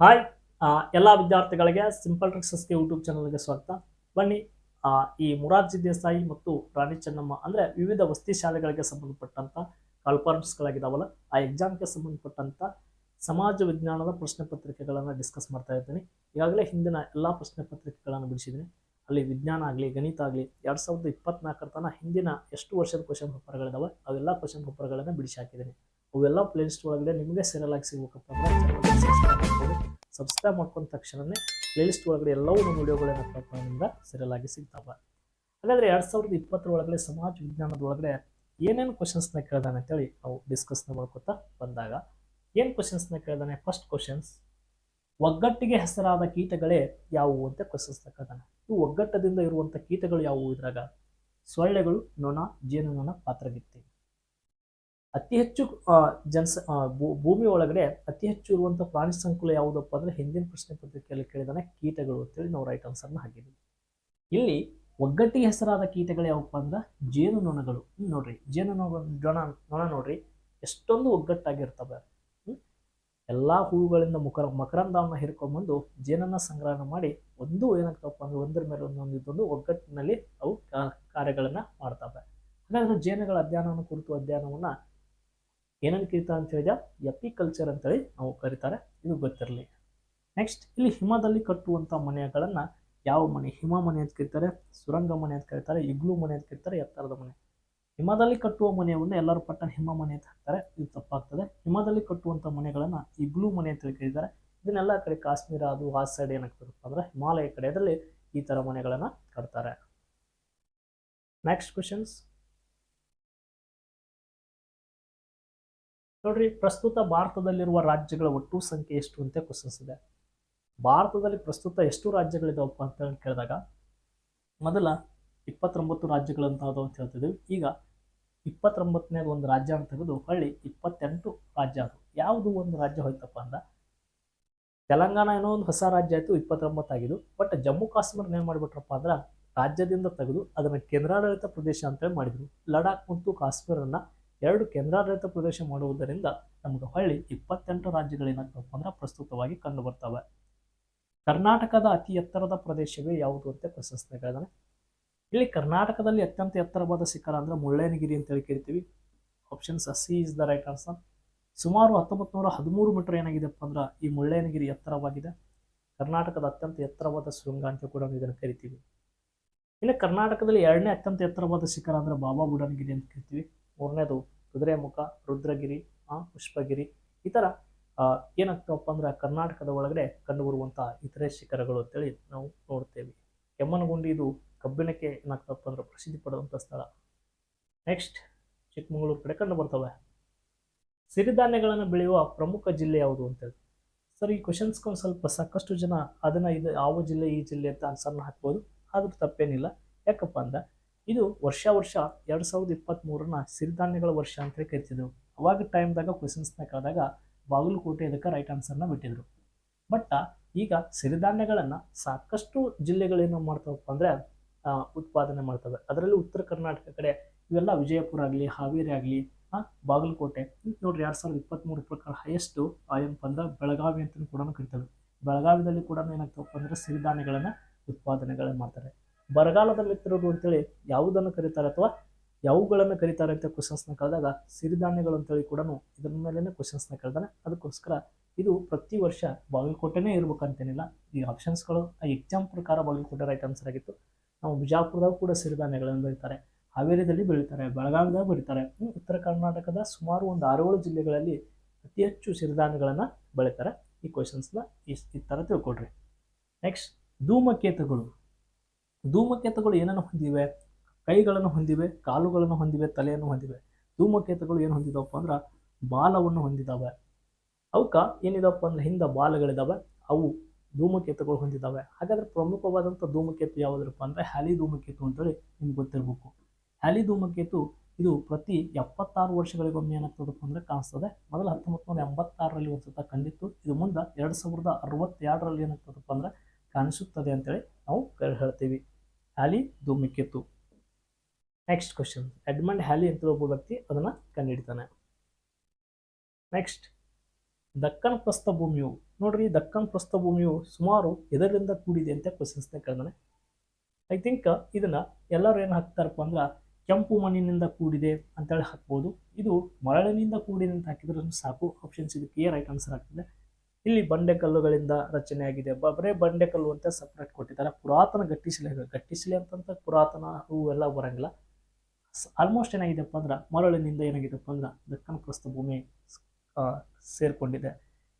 Hi ಎಲ್ಲ ವಿದ್ಯಾರ್ಥಿಗಳಿಗೆ simple ಟ್ರಿಕ್ಸಸ್ಗೆ YouTube ಚಾನಲ್ಗೆ ಸ್ವಾಗತ. ಬನ್ನಿ ಈ ಮುರಾರ್ಜಿ ದೇಸಾಯಿ ಮತ್ತು ರಾಣಿ ಚೆನ್ನಮ್ಮ ಅಂದರೆ ವಿವಿಧ ವಸತಿ ಶಾಲೆಗಳಿಗೆ ಸಂಬಂಧಪಟ್ಟಂಥ ಕಾಲ್ಫಾರ್ಮ್ಸ್ಗಳಾಗಿದ್ದಾವಲ್ಲ ಆ ಎಕ್ಸಾಮ್ಗೆ ಸಂಬಂಧಪಟ್ಟಂಥ ಸಮಾಜ ವಿಜ್ಞಾನದ ಪ್ರಶ್ನೆ ಪತ್ರಿಕೆಗಳನ್ನು ಡಿಸ್ಕಸ್ ಮಾಡ್ತಾ ಇದ್ದೀನಿ ಈಗಾಗಲೇ ಹಿಂದಿನ ಎಲ್ಲ ಪ್ರಶ್ನೆ ಪತ್ರಿಕೆಗಳನ್ನು ಬಿಡಿಸಿದ್ದೀನಿ ಅಲ್ಲಿ ವಿಜ್ಞಾನ ಆಗಲಿ, ಗಣಿತ ಆಗಲಿ, ಎರಡು ಸಾವಿರದ ಇಪ್ಪತ್ನಾಲ್ಕರ ತನಕ ಹಿಂದಿನ ಎಷ್ಟು ವರ್ಷದ ಕ್ವಶನ್ ಪೇಪರ್ಗಳಿದಾವೆ ಅವೆಲ್ಲ ಕ್ವಶನ್ ಪೇಪರ್ಗಳನ್ನು ಬಿಡಿಸಿ ಹಾಕಿದ್ದೀನಿ ಅವೆಲ್ಲ ಪ್ಲೇಲಿಸ್ಟ್ ಒಳಗಡೆ ನಿಮಗೆ ಸೆರೆಲಾಗಿ ಸಿಗಬೇಕಪ್ಪ ಅಂದರೆ ಅಂದ್ರೆ ಸಬ್ಸ್ಕ್ರೈಬ್ ಮಾಡ್ಕೊಳ್ಳಿ. ಸಬ್ಸ್ಕ್ರೈಬ್ ಮಾಡ್ಕೊಂಡ ತಕ್ಷಣನೇ ಪ್ಲೇಲಿಸ್ಟ್ ಒಳಗಡೆ ಎಲ್ಲವೂ ನಮ್ಮ ವೀಡಿಯೋಗಳೇನಪ್ಪ ನಿಮ್ಗೆ ಸೀರಿಯಲ್ ಆಗಿ ಸಿಗ್ತಾವೆ. ಹಾಗಾದ್ರೆ ಎರಡು ಸಾವಿರದ ಇಪ್ಪತ್ತರ ಒಳಗಡೆ ಸಮಾಜ ವಿಜ್ಞಾನದ ಒಳಗಡೆ ಏನೇನು ಕ್ವಶನ್ಸ್ನ ಕೇಳ್ದಾನೆ ಅಂತೇಳಿ ನಾವು ಡಿಸ್ಕಸ್ನ ಮಾಡ್ಕೊತಾ ಬಂದಾಗ ಏನು ಕ್ವಶನ್ಸ್ನ ಕೇಳ್ದಾನೆ? ಫಸ್ಟ್ ಕ್ವಶನ್ಸ್ ಒಗ್ಗಟ್ಟಿಗೆ ಹೆಸರಾದ ಕೀಟಗಳೇ ಯಾವುವು ಅಂತ ಕ್ವಶನ್ಸ್ನ ಕೇಳ್ದಾನೆ. ಇವು ಒಗ್ಗಟ್ಟದಿಂದ ಇರುವಂಥ ಕೀಟಗಳು ಯಾವುವು ಇದ್ರಾಗ? ಸೊಳ್ಳೆಗಳು, ನೊಣ, ಜೇನುನೊಣ, ಪಾತ್ರಗಿತ್ತಿ. ಅತಿ ಹೆಚ್ಚು ಜನಸ ಭೂಮಿ ಒಳಗಡೆ ಅತಿ ಹೆಚ್ಚು ಇರುವಂಥ ಪ್ರಾಣಿ ಸಂಕುಲ ಯಾವುದಪ್ಪ ಅಂದ್ರೆ ಹಿಂದಿನ ಪ್ರಶ್ನೆ ಪತ್ರಿಕೆಯಲ್ಲಿ ಕೇಳಿದಾನೆ ಕೀಟಗಳು ಅಂತೇಳಿ ನಾವು ರೈಟ್ ಆನ್ಸರ್ನ ಹಾಕಿದ್ವಿ. ಇಲ್ಲಿ ಒಗ್ಗಟ್ಟಿಗೆ ಹೆಸರಾದ ಕೀಟಗಳು ಯಾವಪ್ಪ ಅಂದ್ರೆ ಜೇನುನೊಣಗಳು. ನೊಣಗಳು ನೋಡ್ರಿ ಜೇನು ನೊಣ ನೊಣ ನೋಡ್ರಿ ಎಷ್ಟೊಂದು ಒಗ್ಗಟ್ಟಾಗಿರ್ತವೆ? ಎಲ್ಲಾ ಹೂವುಗಳಿಂದ ಮುಖರ ಮಕರಂದವನ್ನು ಹಿರ್ಕೊಂಬಂದು ಜೇನನ್ನ ಸಂಗ್ರಹಣ ಮಾಡಿ ಒಂದು ಏನಾಗ್ತವಪ್ಪ ಅಂದ್ರೆ ಒಂದರ ಮೇಲೆ ಒಂದೊಂದು ಇದೊಂದು ಒಗ್ಗಟ್ಟಿನಲ್ಲಿ ಅವು ಕಾರ್ಯಗಳನ್ನ ಮಾಡ್ತವೆ. ಹಾಗಾದ್ರೆ ಜೇನುಗಳ ಅಧ್ಯಯನವನ್ನು ಕುರಿತು ಅಧ್ಯಯನವನ್ನ ಏನನ್ನು ಕರೀತಾರೆ ಅಂತ ಹೇಳಿದ ಎಪಿಕಲ್ಚರ್ ಅಂತೇಳಿ ನಾವು ಕರೀತಾರೆ. ಇದು ಗೊತ್ತಿರಲಿ. ನೆಕ್ಸ್ಟ್ ಇಲ್ಲಿ ಹಿಮದಲ್ಲಿ ಕಟ್ಟುವಂಥ ಮನೆಗಳನ್ನು ಯಾವ ಮನೆ? ಹಿಮ ಮನೆ ಅಂತ ಕರೀತಾರೆ, ಸುರಂಗ ಮನೆ ಅಂತ ಕರೀತಾರೆ, ಇಗ್ಲು ಮನೆ ಅಂತ ಕರೀತಾರೆ ಎತ್ತರದ ಮನೆ. ಹಿಮದಲ್ಲಿ ಕಟ್ಟುವ ಮನೆಯನ್ನು ಎಲ್ಲರೂ ಪಟ್ಟಣ ಹಿಮ ಮನೆ ಅಂತ ಹಾಕ್ತಾರೆ. ಇದು ತಪ್ಪಾಗ್ತದೆ. ಹಿಮದಲ್ಲಿ ಕಟ್ಟುವಂಥ ಮನೆಗಳನ್ನು ಇಗ್ಲು ಮನೆ ಅಂತ ಕರೀತಾರೆ. ಇದನ್ನೆಲ್ಲ ಕಡೆ ಕಾಶ್ಮೀರ ಅದು ಆ ಸೈಡ್ ಏನಾಗ್ತದಪ್ಪ ಅಂದ್ರೆ ಹಿಮಾಲಯ ಕಡೆಯಲ್ಲಿ ಈ ಥರ ಮನೆಗಳನ್ನು ಕಟ್ತಾರೆ. ನೆಕ್ಸ್ಟ್ ಕ್ವಶನ್ಸ್ ನೋಡ್ರಿ, ಪ್ರಸ್ತುತ ಭಾರತದಲ್ಲಿರುವ ರಾಜ್ಯಗಳ ಒಟ್ಟು ಸಂಖ್ಯೆ ಎಷ್ಟು ಅಂತ ಕ್ವಶನ್ಸ್ ಇದೆ. ಭಾರತದಲ್ಲಿ ಪ್ರಸ್ತುತ ಎಷ್ಟು ರಾಜ್ಯಗಳಿದಾವಪ್ಪ ಅಂತ ಕೇಳಿದಾಗ, ಮೊದಲ ಇಪ್ಪತ್ತೊಂಬತ್ತು ರಾಜ್ಯಗಳಂತ ಅದಾವ ಅಂತ ಹೇಳ್ತಿದ್ವಿ ಈಗ ಇಪ್ಪತ್ತೊಂಬತ್ತನೇದು ಒಂದು ರಾಜ್ಯ ಅಂತ ತೆಗೆದು ಹಳ್ಳಿ ಇಪ್ಪತ್ತೆಂಟು ರಾಜ್ಯ ಅದು. ಯಾವುದು ಒಂದು ರಾಜ್ಯ ಹೋಯ್ತಪ್ಪ ಅಂದ್ರೆ ತೆಲಂಗಾಣ ಏನೋ ಒಂದು ಹೊಸ ರಾಜ್ಯ ಆಯಿತು ಇಪ್ಪತ್ತೊಂಬತ್ತಾಗಿದ್ದು ಬಟ್ ಜಮ್ಮು ಕಾಶ್ಮೀರ ಏನು ಮಾಡಿಬಿಟ್ರಪ್ಪ ಅಂದ್ರೆ, ರಾಜ್ಯದಿಂದ ತೆಗೆದು ಅದನ್ನು ಕೇಂದ್ರಾಡಳಿತ ಪ್ರದೇಶ ಅಂತೇಳಿ ಮಾಡಿದ್ರು. ಲಡಾಖ್ ಮತ್ತು ಕಾಶ್ಮೀರನ್ನ ಎರಡು ಕೇಂದ್ರಾಡಳಿತ ಪ್ರದೇಶ ಮಾಡುವುದರಿಂದ ನಮಗೆ ಹೊಳ್ಳಿ ಇಪ್ಪತ್ತೆಂಟು ರಾಜ್ಯಗಳೇನಾಗ್ತಪ್ಪ ಅಂದ್ರೆ ಪ್ರಸ್ತುತವಾಗಿ ಕಂಡು ಬರ್ತವೆ ಕರ್ನಾಟಕದ ಅತಿ ಎತ್ತರದ ಪ್ರದೇಶವೇ ಯಾವುದು ಅಂತ ಪ್ರಶಸ್ತಿಗಳಿದಾನೆ ಇಲ್ಲಿ ಕರ್ನಾಟಕದಲ್ಲಿ ಅತ್ಯಂತ ಎತ್ತರವಾದ ಶಿಖರ ಅಂದ್ರೆ ಮುಳ್ಳಯ್ಯನಗಿರಿ ಅಂತ ಹೇಳಿ ಕರಿತೀವಿ options C is the right answer ಸುಮಾರು ಹತ್ತೊಂಬತ್ತು ನೂರ ಹದಿಮೂರು ಮೀಟರ್ ಏನಾಗಿದೆಪ್ಪ ಅಂದ್ರೆ ಈ ಮುಳ್ಳಯ್ಯನಗಿರಿ ಎತ್ತರವಾಗಿದೆ. ಕರ್ನಾಟಕದ ಅತ್ಯಂತ ಎತ್ತರವಾದ ಶೃಂಗ ಅಂತ ಕೂಡ ಇದನ್ನು ಕರಿತೀವಿ. ಇಲ್ಲಿ ಕರ್ನಾಟಕದಲ್ಲಿ ಎರಡನೇ ಅತ್ಯಂತ ಎತ್ತರವಾದ ಶಿಖರ ಅಂದ್ರೆ ಬಾಬಾ ಬುಡನಗಿರಿ ಅಂತ ಕರಿತೀವಿ ಮೂರನೇದು ಕುದುರೆಮುಖ ರುದ್ರಗಿರಿ ಆ, ಪುಷ್ಪಗಿರಿ. ಈ ಥರ ಏನಾಗ್ತವಪ್ಪ ಅಂದ್ರೆ ಕರ್ನಾಟಕದ ಒಳಗಡೆ ಕಂಡುಬರುವಂತಹ ಇತರೆ ಶಿಖರಗಳು ಅಂತೇಳಿ ನಾವು ನೋಡ್ತೇವೆ. ಕೆಮ್ಮನಗುಂಡಿ ಇದು ಕಬ್ಬಿಣಕ್ಕೆ ಏನಾಗ್ತಪ್ಪ ಅಂದ್ರೆ ಪ್ರಸಿದ್ಧಿ ಪಡೆದಂಥ ಸ್ಥಳ. ನೆಕ್ಸ್ಟ್ ಚಿಕ್ಕಮಗಳೂರು ಕಡೆ ಕಂಡು ಬರ್ತವೆ. ಸಿರಿಧಾನ್ಯಗಳನ್ನು ಬೆಳೆಯುವ ಪ್ರಮುಖ ಜಿಲ್ಲೆ ಯಾವುದು ಅಂತೇಳಿ? ಸರ್ ಈ ಕ್ವಶನ್ಸ್ಗೆ ಒಂದು ಸ್ವಲ್ಪ ಸಾಕಷ್ಟು ಜನ ಅದನ್ನು ಇದು ಯಾವ ಜಿಲ್ಲೆ ಈ ಜಿಲ್ಲೆ ಅಂತ ಆನ್ಸರ್ನ ಹಾಕ್ಬೋದು. ಆದರೂ ತಪ್ಪೇನಿಲ್ಲ. ಯಾಕಪ್ಪ ಅಂದ್ರೆ ಇದು ವರ್ಷ ವರ್ಷ ಎರಡು ಸಾವಿರದ ಇಪ್ಪತ್ತ್ಮೂರನ್ನ ಸಿರಿಧಾನ್ಯಗಳ ವರ್ಷ ಅಂತೇಳಿ ಕರಿತಿದ್ರು. ಅವಾಗ ಟೈಮ್ದಾಗ ಕ್ವೆಶನ್ಸ್ನ ಕಳೆದಾಗ ಬಾಗಲಕೋಟೆ ಇದಕ್ಕೆ ರೈಟ್ ಆನ್ಸರ್ನ ಬಿಟ್ಟಿದ್ರು. ಬಟ್, ಈಗ ಸಿರಿಧಾನ್ಯಗಳನ್ನು ಸಾಕಷ್ಟು ಜಿಲ್ಲೆಗಳೇನು ಮಾಡ್ತಾವಪ್ಪ ಅಂದರೆ ಉತ್ಪಾದನೆ ಮಾಡ್ತವೆ. ಅದರಲ್ಲಿ ಉತ್ತರ ಕರ್ನಾಟಕ ಕಡೆ ಇವೆಲ್ಲ ವಿಜಯಪುರ ಆಗಲಿ, ಹಾವೇರಿ ಆಗಲಿ ಬಾಗಲಕೋಟೆ. ನೋಡಿ ನೋಡ್ರಿ ಎರಡು ಸಾವಿರದ ಇಪ್ಪತ್ತ್ಮೂರು ಪ್ರಕಾರ ಹೈಯೆಸ್ಟು ಏನಪ್ಪ ಅಂದ್ರೆ ಬೆಳಗಾವಿ ಅಂತಲೂ ಕೂಡ ಕರಿತವೆ. ಬೆಳಗಾವಿದಲ್ಲಿ ಕೂಡ ಏನಾಗ್ತವಪ್ಪ ಅಂದರೆ ಸಿರಿಧಾನ್ಯಗಳನ್ನು ಉತ್ಪಾದನೆಗಳನ್ನು ಮಾಡ್ತಾರೆ. ಬರಗಾಲದ ಮಿತ್ರರು ಅಂತೇಳಿ ಯಾವುದನ್ನು ಕರೀತಾರೆ ಅಥವಾ ಯಾವುಗಳನ್ನು ಕರೀತಾರೆ ಅಂತ ಕ್ವಶನ್ಸ್ನ ಕೇಳಿದಾಗ ಸಿರಿಧಾನ್ಯಗಳು ಅಂತೇಳಿ ಕೂಡ ಇದ್ರ ಮೇಲೇ ಕ್ವಶನ್ಸ್ನ ಕೇಳ್ದಾನೆ ಅದಕ್ಕೋಸ್ಕರ ಇದು ಪ್ರತಿ ವರ್ಷ ಬಾಗಲಕೋಟೆನೇ ಇರ್ಬೇಕಂತೇನಿಲ್ಲ. ಈ ಆಪ್ಷನ್ಸ್ಗಳು ಆ ಎಕ್ಸಾಮ್ ಪ್ರಕಾರ ಬಾಗಲಕೋಟೆ ರೈಟ್ ಆನ್ಸರ್ ಆಗಿತ್ತು. ನಾವು ಬಿಜಾಪುರದಾಗ ಕೂಡ ಸಿರಿಧಾನ್ಯಗಳನ್ನು ಬೆಳೀತಾರೆ. ಹಾವೇರಿಯಲ್ಲಿ ಬೆಳೀತಾರೆ, ಬೆಳಗಾವಿದಾಗ ಬೆಳೀತಾರೆ. ಉತ್ತರ ಕರ್ನಾಟಕದ ಸುಮಾರು ಒಂದು ಆರೇಳು ಜಿಲ್ಲೆಗಳಲ್ಲಿ ಅತಿ ಹೆಚ್ಚು ಸಿರಿಧಾನ್ಯಗಳನ್ನು ಬೆಳೀತಾರೆ. ಈ ಕ್ವಶನ್ಸ್ನ ಈ ಈ ಥರ ತಿಳ್ಕೊಡ್ರಿ ನೆಕ್ಸ್ಟ್ ಧೂಮಕೇತುಗಳು. ಧೂಮಕೇತುಗಳು ಏನನ್ನು ಹೊಂದಿವೆ? ಕೈಗಳನ್ನು ಹೊಂದಿವೆ, ಕಾಲುಗಳನ್ನು ಹೊಂದಿವೆ, ತಲೆಯನ್ನು ಹೊಂದಿವೆ. ಧೂಮಕೇತುಗಳು ಏನು ಹೊಂದಿದವಪ್ಪ ಅಂದ್ರೆ ಬಾಲವನ್ನು ಹೊಂದಿದ್ದಾವೆ ಅವಕ್ಕ ಏನಿದಪ್ಪ ಅಂದ್ರೆ ಹಿಂದೆ ಬಾಲಗಳಿದ್ದಾವೆ ಅವು ಧೂಮಕೇತುಗಳು ಹೊಂದಿದ್ದಾವೆ ಹಾಗಾದ್ರೆ ಪ್ರಮುಖವಾದಂಥ ಧೂಮಕೇತು ಯಾವುದಪ್ಪ ಅಂದ್ರೆ ಹ್ಯಾಲಿ ಧೂಮಕೇತು ಅಂತೇಳಿ ನಿಮ್ಗೆ ಗೊತ್ತಿರಬೇಕು. ಹ್ಯಾಲಿ ಧೂಮಕೇತು ಇದು ಪ್ರತಿ ಎಪ್ಪತ್ತಾರು ವರ್ಷಗಳಿಗೊಮ್ಮೆ ಏನಾಗ್ತದಪ್ಪ ಅಂದ್ರೆ ಕಾಣಿಸ್ತದೆ. ಮೊದಲು ಹತ್ತೊಂಬತ್ತು ನೂರ ಎಂಬತ್ತಾರರಲ್ಲಿ ಒಂದು ಕಂಡಿತ್ತು. ಇದು ಮುಂದೆ ಎರಡು ಸಾವಿರದ ಅರವತ್ತೆರಡರಲ್ಲಿ ಏನಾಗ್ತದಪ್ಪ ಅಂದ್ರೆ ಕಾಣಿಸುತ್ತದೆ ಅಂತೇಳಿ ನಾವು ಹೇಳ್ತೀವಿ. ಹ್ಯಾಲಿ ಧೂಮಕೇತು ನೆಕ್ಸ್ಟ್ ಕ್ವಶನ್ ಎಡ್ಮಂಡ್ ಹ್ಯಾಲಿ ಅಂತ ಒಬ್ಬ ವ್ಯಕ್ತಿ ಅದನ್ನ ಕಂಡುಹಿಡಿತಾನೆ ನೆಕ್ಸ್ಟ್ ದಕ್ಕನ್ ಪ್ರಸ್ಥಭೂಮಿಯು. ನೋಡ್ರಿ, ದಕ್ಕನ್ ಪ್ರಸ್ಥಭೂಮಿಯು ಸುಮಾರು ಎದರಿಂದ ಕೂಡಿದೆ ಅಂತ ಕ್ವಶನ್ಸ್ನ ಕೇಳ್ದಾನೆ. ಐ ಥಿಂಕ್ ಇದನ್ನ ಎಲ್ಲರೂ ಏನು ಹಾಕ್ತಾರಪ್ಪ ಅಂದ್ರೆ, ಕೆಂಪು ಮಣ್ಣಿನಿಂದ ಕೂಡಿದೆ ಅಂತೇಳಿ ಹಾಕ್ಬೋದು. ಇದು ಮರಳಿನಿಂದ ಕೂಡಿದೆ ಅಂತ ಹಾಕಿದ್ರೆ ಸಾಕು. ಆಪ್ಷನ್ಸ್ ಇದು ಕ್ಲಿಯರ್ ರೈಟ್ ಆನ್ಸರ್ ಆಗ್ತದೆ. ಇಲ್ಲಿ ಬಂಡೆಕಲ್ಲುಗಳಿಂದ ರಚನೆ ಆಗಿದೆ. ಬ- ಬರೇ ಬಂಡೆಕಲ್ಲು ಅಂತ ಸಪ್ರೇಟ್ ಕೊಟ್ಟಿದ್ದಾರೆ. ಪುರಾತನ ಗಟ್ಟಿಶಿಲೆಗಳು ಗಟ್ಟಿಶಿಲೆ ಅಂತಂತ ಪುರಾತನ ಹೂವೆಲ್ಲ ಬರಂಗಿಲ್ಲ. ಆಲ್ಮೋಸ್ಟ್ ಏನಾಗಿದೆಪ್ಪ ಅಂದ್ರೆ ಮರಳಿನಿಂದ ಏನಾಗಿದೆಪ್ಪ ಅಂದ್ರೆ ದಕ್ಕನ ಪ್ರಸ್ಥಭೂಮಿ ಸೇರಿಕೊಂಡಿದೆ.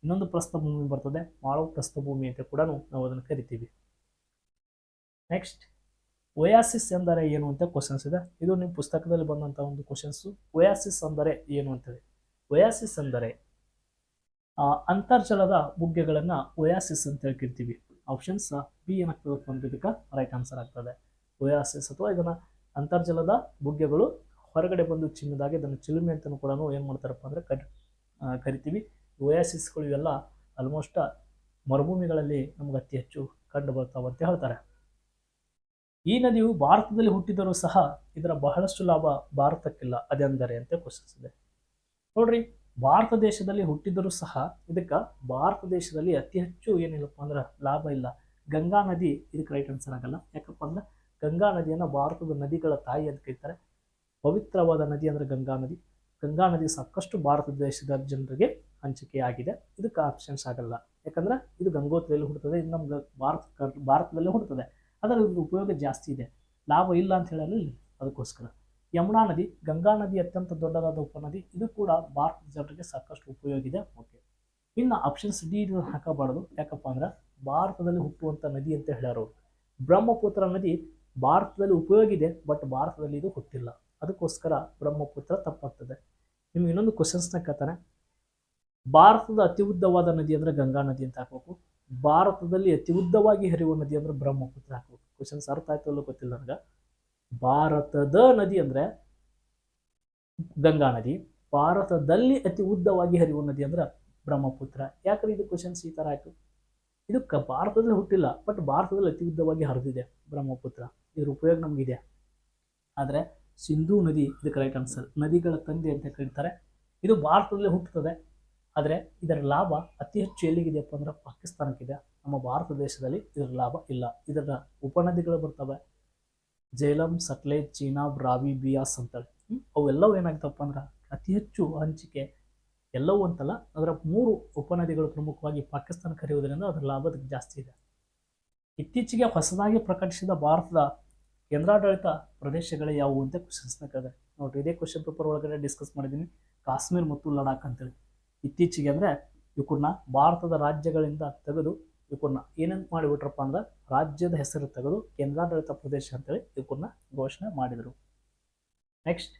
ಇನ್ನೊಂದು ಪ್ರಸ್ಥಭೂಮಿ ಬರ್ತದೆ. ಮಾಳವ ಪ್ರಸ್ಥಭೂಮಿ ಅಂತ ಕೂಡ ನಾವು ಅದನ್ನು ಕರಿತೀವಿ. ನೆಕ್ಸ್ಟ್ ಒಯಾಸಿಸ್ ಎಂದರೆ ಏನು ಅಂತ ಕ್ವಶನ್ಸ್ ಇದೆ. ಇದು ನಿಮ್ಮ ಪುಸ್ತಕದಲ್ಲಿ ಬಂದಂಥ ಒಂದು ಕ್ವಶನ್ಸು ಒಯಾಸಿಸ್ ಅಂದರೆ ಏನು ಅಂತೇಳಿ. ಒಯಾಸಿಸ್ ಅಂದರೆ ಅಂತರ್ಜಲದ ಬುಗ್ಗೆಗಳನ್ನು ಒಯಾಸಿಸ್ ಅಂತ ಹೇಳಿ ಕರಿತೀವಿ ಆಪ್ಷನ್ಸ್ ಬಿ ಏನಾಗ್ತದೆ ಒಂದು ಇದಕ್ಕೆ ರೈಟ್ ಆನ್ಸರ್ ಆಗ್ತದೆ. ಒಯಾಸಿಸ್ ಅಥವಾ ಇದನ್ನು ಅಂತರ್ಜಲದ ಬುಗ್ಗೆಗಳು ಹೊರಗಡೆ ಬಂದು ಚಿನ್ನದಾಗಿ ಇದನ್ನು ಚಿಲುಮೆ ಅಂತಲೂ ಕೂಡ ಏನು ಮಾಡ್ತಾರಪ್ಪ ಅಂದರೆ ಕರಿ ಕರಿತೀವಿ. ಒಯಾಸಿಸ್ಗಳು ಇವೆಲ್ಲ ಆಲ್ಮೋಸ್ಟ್ ಮರುಭೂಮಿಗಳಲ್ಲಿ ನಮ್ಗೆ ಅತಿ ಹೆಚ್ಚು ಕಂಡು ಬರ್ತಾವೆ ಅಂತ ಹೇಳ್ತಾರೆ. ಈ ನದಿಯು ಭಾರತದಲ್ಲಿ ಹುಟ್ಟಿದರೂ ಸಹ ಇದರ ಬಹಳಷ್ಟು ಲಾಭ ಭಾರತಕ್ಕಿಲ್ಲ. ಅದೆಂದರೆ ಅಂತ ಕ್ವಶನ್ಸ್ ಇದೆ. ನೋಡ್ರಿ ಭಾರತ ದೇಶದಲ್ಲಿ ಹುಟ್ಟಿದರೂ ಸಹ ಇದಕ್ಕೆ ಭಾರತ ದೇಶದಲ್ಲಿ ಅತಿ ಹೆಚ್ಚು ಏನಿಲ್ಲಪ್ಪ ಅಂದ್ರೆ ಲಾಭ ಇಲ್ಲ. ಗಂಗಾ ನದಿ ಇದಕ್ಕೆ ರೈಟ್ ಆನ್ಸರ್ ಆಗಲ್ಲ. ಯಾಕಪ್ಪ ಅಂದ್ರೆ ಗಂಗಾ ನದಿಯನ್ನು ಭಾರತದ ನದಿಗಳ ತಾಯಿ ಅಂತ ಕರೀತಾರೆ. ಪವಿತ್ರವಾದ ನದಿ ಅಂದ್ರೆ ಗಂಗಾ ನದಿ. ಗಂಗಾ ನದಿ ಸಾಕಷ್ಟು ಭಾರತ ದೇಶದ ಜನರಿಗೆ ಹಂಚಿಕೆಯಾಗಿದೆ. ಇದಕ್ಕೆ ಆಪ್ಷನ್ಸ್ ಆಗಲ್ಲ. ಯಾಕಂದ್ರೆ ಇದು ಗಂಗೋತ್ರಿಯಲ್ಲಿ ಹುಡ್ತದೆ ಇದು ನಮ್ಗೆ ಭಾರತ ಭಾರತದಲ್ಲೇ ಹುಡ್ತದೆ ಅದರ ಉಪಯೋಗ ಜಾಸ್ತಿ ಇದೆ. ಲಾಭ ಇಲ್ಲ ಅಂತ ಹೇಳಲು ಅದಕ್ಕೋಸ್ಕರ. ಯಮುನಾ ನದಿ, ಗಂಗಾ ನದಿ ಅತ್ಯಂತ ದೊಡ್ಡದಾದ ಉಪನದಿ. ಇದು ಕೂಡ ಭಾರತದ ಜನರಿಗೆ ಸಾಕಷ್ಟು ಉಪಯೋಗ ಇದೆ. ಓಕೆ. ಇನ್ನು ಆಪ್ಷನ್ಸ್ ಡಿ ಹಾಕಬಾರ್ದು. ಯಾಕಪ್ಪ ಅಂದ್ರೆ ಭಾರತದಲ್ಲಿ ಹುಟ್ಟುವಂಥ ನದಿ ಅಂತ ಹೇಳ್ಯಾರ. ಬ್ರಹ್ಮಪುತ್ರ ನದಿ ಭಾರತದಲ್ಲಿ ಉಪಯೋಗ ಇದೆ ಬಟ್ ಭಾರತದಲ್ಲಿ ಇದು ಹುಟ್ಟಿಲ್ಲ. ಅದಕ್ಕೋಸ್ಕರ ಬ್ರಹ್ಮಪುತ್ರ ತಪ್ಪಾಗ್ತದೆ. ನಿಮ್ಗೆ ಇನ್ನೊಂದು ಕ್ವಶನ್ಸ್ನ ಕೇಳ್ತಾನೆ. ಭಾರತದ ಅತಿ ಉದ್ದವಾದ ನದಿ ಅಂದ್ರೆ ಗಂಗಾ ನದಿ ಅಂತ ಹಾಕಬೇಕು. ಭಾರತದಲ್ಲಿ ಅತಿ ಉದ್ದವಾಗಿ ಹರಿಯುವ ನದಿ ಅಂದ್ರೆ ಬ್ರಹ್ಮಪುತ್ರ ಹಾಕಬೇಕು. ಕ್ವಶನ್ಸ್ ಅರ್ಥ ಆಯ್ತು ಗೊತ್ತಿಲ್ಲ ನನಗೆ. ಭಾರತದ ನದಿ ಅಂದ್ರೆ ಗಂಗಾ ನದಿ. ಭಾರತದಲ್ಲಿ ಅತಿ ಉದ್ದವಾಗಿ ಹರಿಯುವ ನದಿ ಅಂದ್ರೆ ಬ್ರಹ್ಮಪುತ್ರ. ಯಾಕಂದ್ರೆ ಇದು ಕ್ವಶನ್ಸ್ ಈ ಥರ ಆಯಿತು. ಇದು ಕ ಭಾರತದಲ್ಲಿ ಹುಟ್ಟಿಲ್ಲ ಬಟ್ ಭಾರತದಲ್ಲಿ ಅತಿ ಉದ್ದವಾಗಿ ಹರಿದಿದೆ ಬ್ರಹ್ಮಪುತ್ರ. ಇದ್ರ ಉಪಯೋಗ ನಮಗಿದೆ. ಆದರೆ ಸಿಂಧೂ ನದಿ ಇದು ರೈಟ್ ಆನ್ಸರ್ ನದಿಗಳ ತಂದೆ ಅಂತ ಕರೀತಾರೆ. ಇದು ಭಾರತದಲ್ಲಿ ಹುಟ್ಟುತ್ತದೆ. ಆದರೆ ಇದರ ಲಾಭ ಅತಿ ಹೆಚ್ಚು ಎಲ್ಲಿಗಿದೆಯಪ್ಪ ಅಂದ್ರೆ ಪಾಕಿಸ್ತಾನಕ್ಕಿದೆ. ನಮ್ಮ ಭಾರತ ದೇಶದಲ್ಲಿ ಇದರ ಲಾಭ ಇಲ್ಲ. ಇದರ ಉಪನದಿಗಳು ಬರ್ತವೆ. ಜೇಲಂ, ಸಟ್ಲೇಜ್, ಚೀನಾಬ್, ರಾವಿ ಬಿಯಾಸ್ ಅಂತೇಳಿ? ಅವೆಲ್ಲವೂ ಏನಾಗ್ತಪ್ಪ ಅಂದ್ರೆ ಅತಿ ಹೆಚ್ಚು ಹಂಚಿಕೆ ಎಲ್ಲವೂ ಅಂತಲ್ಲ, ಅದರ ಮೂರು ಉಪನದಿಗಳು ಪ್ರಮುಖವಾಗಿ ಪಾಕಿಸ್ತಾನ ಕರೆಯುವುದರಿಂದ ಅದರ ಲಾಭ ಜಾಸ್ತಿ ಇದೆ. ಇತ್ತೀಚೆಗೆ ಹೊಸದಾಗಿ ಪ್ರಕಟಿಸಿದ ಭಾರತದ ಕೇಂದ್ರಾಡಳಿತ ಪ್ರದೇಶಗಳೇ ಯಾವುವು ಅಂತ ಕ್ವಶನ್ಸ್ನ ಕೇಳಿದೆ. ನೋಡ್ರಿ, ಇದೇ ಕ್ವಶನ್ ಪೇಪರ್ ಒಳಗಡೆ ಡಿಸ್ಕಸ್ ಮಾಡಿದ್ದೀನಿ. ಕಾಶ್ಮೀರ್ ಮತ್ತು ಲಡಾಖ್ ಅಂತೇಳಿ. ಇತ್ತೀಚೆಗೆ ಅಂದರೆ ಇವಕ್ಕನ್ನ ಭಾರತದ ರಾಜ್ಯಗಳಿಂದ ತೆಗೆದು ಇವಕ್ಕನ್ನ ಏನಂತ ಮಾಡಿಬಿಟ್ರಪ್ಪ ಅಂದ್ರೆ ರಾಜ್ಯದ ಹೆಸರು ತೆಗೆದು ಕೇಂದ್ರಾಡಳಿತ ಪ್ರದೇಶ ಅಂತೇಳಿ ಇವಕ್ಕನ್ನ ಘೋಷಣೆ ಮಾಡಿದರು. ನೆಕ್ಸ್ಟ್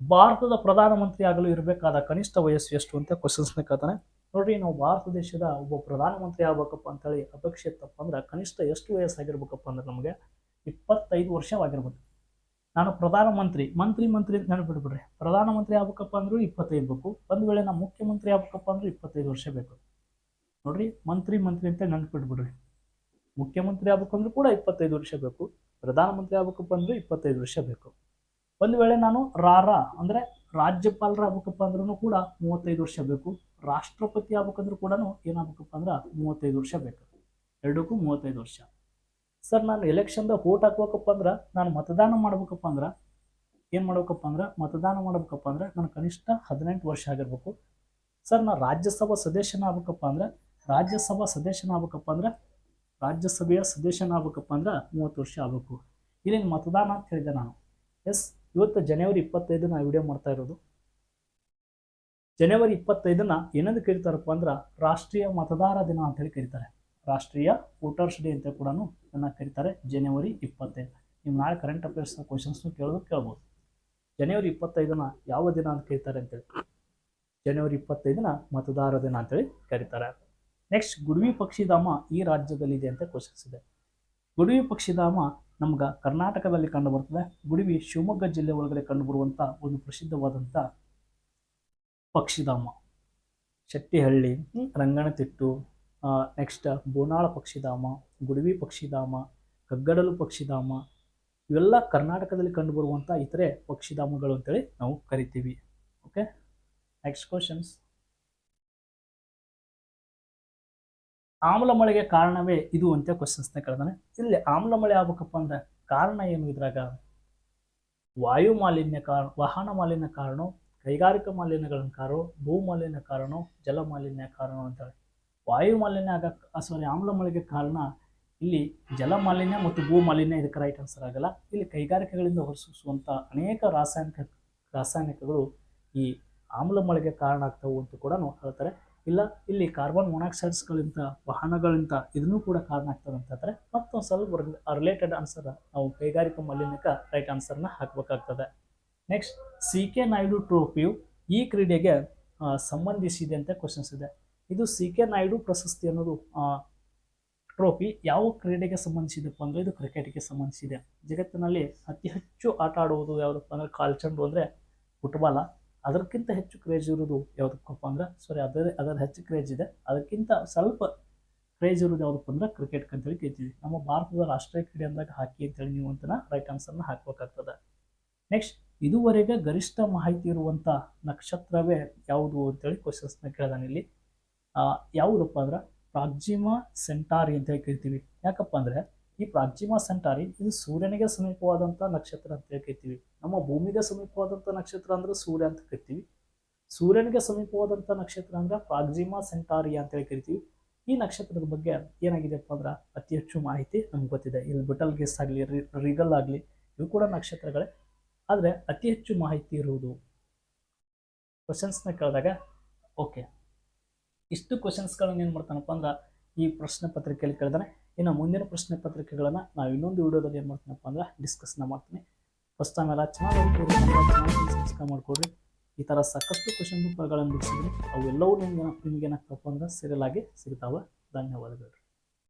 ಭಾರತದ ಪ್ರಧಾನಮಂತ್ರಿ ಆಗಲು ಇರಬೇಕಾದ ಕನಿಷ್ಠ ವಯಸ್ಸು ಎಷ್ಟು ಅಂತ ಕ್ವಶನ್ಸ್ನ ಕೇಳ್ತಾನೆ. ನೋಡ್ರಿ, ನಾವು ಭಾರತ ದೇಶದ ಒಬ್ಬ ಪ್ರಧಾನಮಂತ್ರಿ ಆಗ್ಬೇಕಪ್ಪ ಅಂತೇಳಿ ಅಪೇಕ್ಷೆ ಇತ್ತಪ್ಪ ಅಂದ್ರೆ ಕನಿಷ್ಠ ಎಷ್ಟು ವಯಸ್ಸಾಗಿರ್ಬೇಕಪ್ಪ ಅಂದ್ರೆ ನಮಗೆ ಇಪ್ಪತ್ತೈದು ವರ್ಷವಾಗಿರ್ಬೇಕು ನಾನು ಪ್ರಧಾನಮಂತ್ರಿ ಮಂತ್ರಿ ಮಂತ್ರಿ ಅಂತ ನೆನಪಿಡ್ಬಿಡ್ರಿ ಪ್ರಧಾನಮಂತ್ರಿ ಆಗ್ಬೇಕಪ್ಪ ಅಂದ್ರೂ ಇಪ್ಪತ್ತೈದು ಬೇಕು. ಒಂದು ವೇಳೆ ನಾವು ಮುಖ್ಯಮಂತ್ರಿ ಆಗ್ಬೇಕಪ್ಪ ಅಂದ್ರೂ ಇಪ್ಪತ್ತೈದು ವರ್ಷ ಬೇಕು. ನೋಡ್ರಿ, ಮಂತ್ರಿ ಮಂತ್ರಿ ಅಂತ ನೆನಪಿಡ್ಬಿಡ್ರಿ ಮುಖ್ಯಮಂತ್ರಿ ಆಗ್ಬೇಕಂದ್ರೂ ಕೂಡ ಇಪ್ಪತ್ತೈದು ವರ್ಷ ಬೇಕು. ಪ್ರಧಾನಮಂತ್ರಿ ಆಗ್ಬೇಕಪ್ಪ ಅಂದ್ರೂ ಇಪ್ಪತ್ತೈದು ವರ್ಷ ಬೇಕು. ಒಂದು ವೇಳೆ ನಾನು ರಾರ, ಅಂದರೆ ರಾಜ್ಯಪಾಲರ ಆಗ್ಬೇಕಪ್ಪ ಅಂದ್ರೂ ಕೂಡ ಮೂವತ್ತೈದು ವರ್ಷ ಬೇಕು. ರಾಷ್ಟ್ರಪತಿ ಆಗ್ಬೇಕಂದ್ರೂ ಕೂಡ ಏನಾಗಬೇಕಪ್ಪ ಅಂದ್ರೆ ಮೂವತ್ತೈದು ವರ್ಷ ಬೇಕು. ಎರಡಕ್ಕೂ ಮೂವತ್ತೈದು ವರ್ಷ. ಸರ್, ನಾನು ಎಲೆಕ್ಷನ್ದಾಗ ವೋಟ್ ಹಾಕ್ಬೇಕಪ್ಪ ಅಂದ್ರೆ, ನಾನು ಮತದಾನ ಮಾಡ್ಬೇಕಪ್ಪ ಅಂದ್ರೆ, ಏನು ಮಾಡ್ಬೇಕಪ್ಪ ಅಂದ್ರೆ, ಮತದಾನ ಮಾಡ್ಬೇಕಪ್ಪ ಅಂದ್ರೆ, ನಾನು ಕನಿಷ್ಠ ಹದಿನೆಂಟು ವರ್ಷ ಆಗಿರ್ಬೇಕು. ಸರ್ ನಾನು ರಾಜ್ಯಸಭಾ ಸದಸ್ಯನ ಆಗ್ಬೇಕಪ್ಪ ಅಂದ್ರೆ, ರಾಜ್ಯಸಭಾ ಸದಸ್ಯನ ಆಗ್ಬೇಕಪ್ಪ ಅಂದ್ರೆ, ರಾಜ್ಯಸಭೆಯ ಸದಸ್ಯನ ಆಗ್ಬೇಕಪ್ಪ ಅಂದ್ರೆ ಮೂವತ್ತು ವರ್ಷ ಆಗಬೇಕು. ಇಲ್ಲಿ ಮತದಾನ ಅಂತ ಹೇಳಿದೆ ನಾನು. ಎಸ್ ಇವತ್ತು ಜನವರಿ ಇಪ್ಪತ್ತೈದು ನಾ ವಿಡಿಯೋ ಮಾಡ್ತಾ ಇರೋದು. ಜನವರಿ ಇಪ್ಪತ್ತೈದನ್ನ ಏನಂದು ಕರೀತಾರಪ್ಪ ಅಂದ್ರೆ, ರಾಷ್ಟ್ರೀಯ ಮತದಾರ ದಿನ ಅಂತೇಳಿ ಕರೀತಾರೆ. ರಾಷ್ಟ್ರೀಯ ವೋಟರ್ಸ್ ಡೇ ಅಂತ ಕೂಡ ಇದನ್ನು ಕರೀತಾರೆ ಜನವರಿ ಇಪ್ಪತ್ತೈದು ನೀವು ನಾಳೆ ಕರೆಂಟ್ ಅಫೇರ್ಸ್ನ ಕ್ವಶನ್ಸ್ನು ಕೇಳೋದು ಕೇಳ್ಬೋದು. ಜನವರಿ ಇಪ್ಪತ್ತೈದನ ಯಾವ ದಿನ ಅಂತ ಕರೀತಾರೆ ಅಂತೇಳಿ. ಜನವರಿ ಇಪ್ಪತ್ತೈದನ ಮತದಾರ ದಿನ ಅಂತೇಳಿ ಕರೀತಾರೆ. ನೆಕ್ಸ್ಟ್ ಗುಡ್ವಿ ಪಕ್ಷಿಧಾಮ ಈ ರಾಜ್ಯದಲ್ಲಿದೆ ಅಂತ ಕ್ವಶನ್ಸ್ ಇದೆ. ಗುಡ್ವಿ ಪಕ್ಷಿಧಾಮ ನಮ್ಗೆ ಕರ್ನಾಟಕದಲ್ಲಿ ಕಂಡು ಬರ್ತದೆ. ಗುಡಿವಿ ಶಿವಮೊಗ್ಗ ಜಿಲ್ಲೆ ಒಳಗಡೆ ಕಂಡುಬರುವಂಥ ಒಂದು ಪ್ರಸಿದ್ಧವಾದಂಥ ಪಕ್ಷಿಧಾಮ. ಶೆಟ್ಟಿಹಳ್ಳಿ, ರಂಗನತಿಟ್ಟು ನೆಕ್ಸ್ಟ್ ಬೋನಾಳ ಪಕ್ಷಿಧಾಮ, ಗುಡವಿ ಪಕ್ಷಿಧಾಮ, ಕಗ್ಗಡಲು ಪಕ್ಷಿಧಾಮ, ಇವೆಲ್ಲ ಕರ್ನಾಟಕದಲ್ಲಿ ಕಂಡುಬರುವಂಥ ಇತರೆ ಪಕ್ಷಿಧಾಮಗಳು ಅಂತೇಳಿ ನಾವು ಕರಿತೀವಿ. ಓಕೆ ನೆಕ್ಸ್ಟ್ ಕ್ವಶನ್ಸ್ ಆಮ್ಲ ಮಳೆಗೆ ಕಾರಣವೇ ಇದು ಅಂತ ಕ್ವಶನ್ಸ್ನ ಕೇಳ್ತಾನೆ ಇಲ್ಲಿ ಆಮ್ಲ ಮಳೆ ಆಗ್ಬೇಕಪ್ಪ ಅಂದ್ರೆ ಕಾರಣ ಏನು ಇದ್ರಾಗ? ವಾಯು ಮಾಲಿನ್ಯ ಕಾರಣ, ವಾಹನ ಮಾಲಿನ್ಯ ಕಾರಣ, ಕೈಗಾರಿಕಾ ಮಾಲಿನ್ಯಗಳ ಕಾರಣ, ಭೂ ಮಾಲಿನ್ಯ ಕಾರಣ, ಜಲ ಮಾಲಿನ್ಯ ಕಾರಣ ಅಂತೇಳಿ. ವಾಯು ಮಾಲಿನ್ಯ ಆಗಕ್ಕೆ ಸಾರಿ ಆಮ್ಲ ಮಳೆಗೆ ಕಾರಣ ಇಲ್ಲಿ ಜಲ ಮಾಲಿನ್ಯ ಮತ್ತು ಭೂ ಮಾಲಿನ್ಯ ಇದಕ್ಕೆ ರೈಟ್ ಆನ್ಸರ್ ಆಗಲ್ಲ. ಇಲ್ಲಿ ಕೈಗಾರಿಕೆಗಳಿಂದ ಹೊರಸೂಸುವಂಥ ಅನೇಕ ರಾಸಾಯನಿಕ, ರಾಸಾಯನಿಕಗಳು ಈ ಆಮ್ಲ ಮಳೆಗೆ ಕಾರಣ ಆಗ್ತವೆ ಅಂತ ಕೂಡ ಹೇಳ್ತಾರೆ. ಇಲ್ಲ, ಇಲ್ಲಿ ಕಾರ್ಬನ್ ಮೊನಾಕ್ಸೈಡ್ಸ್ಗಳಿಂದ ವಾಹನಗಳಿಂದ ಇದನ್ನೂ ಕೂಡ ಕಾರಣ ಆಗ್ತದೆ ಅಂತ ಹೇಳ್ತಾರೆ. ಮತ್ತೊಂದು ಸ್ವಲ್ಪ ರಿಲೇಟೆಡ್ ಆನ್ಸರ್ ನಾವು ಕೈಗಾರಿಕಾ ಮಾಲಿನ್ಯಕ್ಕೆ ರೈಟ್ ಆನ್ಸರ್ನ ಹಾಕಬೇಕಾಗ್ತದೆ. ನೆಕ್ಸ್ಟ್ ಸಿ ಕೆ ನಾಯ್ಡು ಟ್ರೋಫಿಯು ಈ ಕ್ರೀಡೆಗೆ ಸಂಬಂಧಿಸಿದೆ ಅಂತ ಕ್ವಶನ್ಸ್ ಇದೆ. ಇದು ಸಿ ಕೆ ನಾಯ್ಡು ಪ್ರಶಸ್ತಿ ಅನ್ನೋದು ಟ್ರೋಫಿ ಯಾವ ಕ್ರೀಡೆಗೆ ಸಂಬಂಧಿಸಿದಪ್ಪ ಅಂದರೆ ಇದು ಕ್ರಿಕೆಟ್ಗೆ ಸಂಬಂಧಿಸಿದೆ. ಜಗತ್ತಿನಲ್ಲಿ ಅತಿ ಹೆಚ್ಚು ಆಟ ಆಡುವುದು ಯಾವುದಪ್ಪ ಅಂದರೆ ಕಾಲ್ಚಂಡು ಅಂದರೆ ಫುಟ್ಬಾಲ ಅದಕ್ಕಿಂತ ಹೆಚ್ಚು ಕ್ರೇಜ್ ಇರೋದು ಯಾವುದಕ್ಕಪ್ಪ ಅಂದ್ರೆ ಸಾರಿ ಅದರ ಅದರ ಹೆಚ್ಚು ಕ್ರೇಜ್ ಇದೆ. ಅದಕ್ಕಿಂತ ಸ್ವಲ್ಪ ಕ್ರೇಜ್ ಇರೋದು ಯಾವುದಪ್ಪ ಅಂದ್ರೆ ಕ್ರಿಕೆಟ್ ಅಂತೇಳಿ ಕೇಳ್ತೀವಿ. ನಮ್ಮ ಭಾರತದ ರಾಷ್ಟ್ರೀಯ ಕ್ರೀಡೆ ಅಂದಾಗ ಹಾಕಿ ಅಂತೇಳಿ ನೀವು ಅಂತನ ರೈಟ್ ಆನ್ಸರ್ನ ಹಾಕಬೇಕಾಗ್ತದೆ. ನೆಕ್ಸ್ಟ್ ಇದುವರೆಗೆ ಗರಿಷ್ಠ ಮಾಹಿತಿ ಇರುವಂಥ ನಕ್ಷತ್ರವೇ ಯಾವುದು ಅಂತೇಳಿ ಕ್ವಶನ್ಸ್ನ ಕೇಳಿದಾನೆ ಇಲ್ಲಿ. ಆ, ಯಾವುದಪ್ಪ ಅಂದ್ರೆ ಪ್ರಾಕ್ಸಿಮಾ ಸೆಂಟಾರಿ ಅಂತ ಹೇಳಿ ಕರಿತೀವಿ. ಯಾಕಪ್ಪ ಅಂದ್ರೆ ಈ ಪ್ರಾಕ್ಸಿಮಾ ಸೆಂಟಾರಿ ಇದು ಸೂರ್ಯನಿಗೆ ಸಮೀಪವಾದಂಥ ನಕ್ಷತ್ರ ಅಂತ ಹೇಳಿ ಕರಿತೀವಿ. ನಮ್ಮ ಭೂಮಿಗೆ ಸಮೀಪವಾದಂಥ ನಕ್ಷತ್ರ ಅಂದ್ರೆ ಸೂರ್ಯ ಅಂತ ಕರಿತೀವಿ. ಸೂರ್ಯನಿಗೆ ಸಮೀಪವಾದಂಥ ನಕ್ಷತ್ರ ಅಂದ್ರೆ ಪ್ರಾಕ್ಸಿಮಾ ಸೆಂಟಾರಿ ಅಂತ ಹೇಳಿ ಕರಿತೀವಿ. ಈ ನಕ್ಷತ್ರದ ಬಗ್ಗೆ ಏನಾಗಿದೆಪ್ಪ ಅಂದ್ರೆ ಅತಿ ಹೆಚ್ಚು ಮಾಹಿತಿ ನಮ್ಗೆ ಗೊತ್ತಿದೆ. ಇಲ್ಲಿ ಬಿಟಲ್ ಗೇಸ್ ಆಗಲಿ ರಿಗಲ್ ಆಗಲಿ, ಇವು ಕೂಡ ನಕ್ಷತ್ರಗಳೇ. ಆದರೆ ಅತಿ ಹೆಚ್ಚು ಮಾಹಿತಿ ಇರುವುದು ಕ್ವಶನ್ಸ್ನ ಕೇಳಿದಾಗ ಓಕೆ ಇಷ್ಟು ಕ್ವಶನ್ಸ್ಗಳನ್ನ ಏನು ಮಾಡ್ತಾನಪ್ಪ ಅಂದ್ರೆ, ಈ ಪ್ರಶ್ನೆ ಪತ್ರಿಕೆಯಲ್ಲಿ ಕೇಳಿದಾನೆ ಇನ್ನು ಮುಂದಿನ ಪ್ರಶ್ನೆ ಪತ್ರಿಕೆಗಳನ್ನು ನಾವು ಇನ್ನೊಂದು ವಿಡಿಯೋದಲ್ಲಿ ಏನು ಮಾಡ್ತೀನಪ್ಪ ಅಂದ್ರೆ ಡಿಸ್ಕಸ್ನ ಮಾಡ್ತೀನಿ. ಫಸ್ಟ್ ಟೈಮ್ ಎಲ್ಲ ಚೆನ್ನಾಗಿ ಮಾಡ್ಕೊಡ್ರಿ. ಈ ಥರ ಸಾಕಷ್ಟು ಕ್ವಶನ್ ಪೇಪರ್ಗಳನ್ನು ಬಿಡಿಸಿದ್ರಿ ಅವೆಲ್ಲವೂ ನಿಮ್ಗೆ ನಿಮ್ಗೆ ಏನಾಗ್ತಪ್ಪ ಅಂದ್ರೆ ಸೀರಿಯಲ್ ಆಗಿ ಸಿಗ್ತಾವೆ. ಧನ್ಯವಾದಗಳು.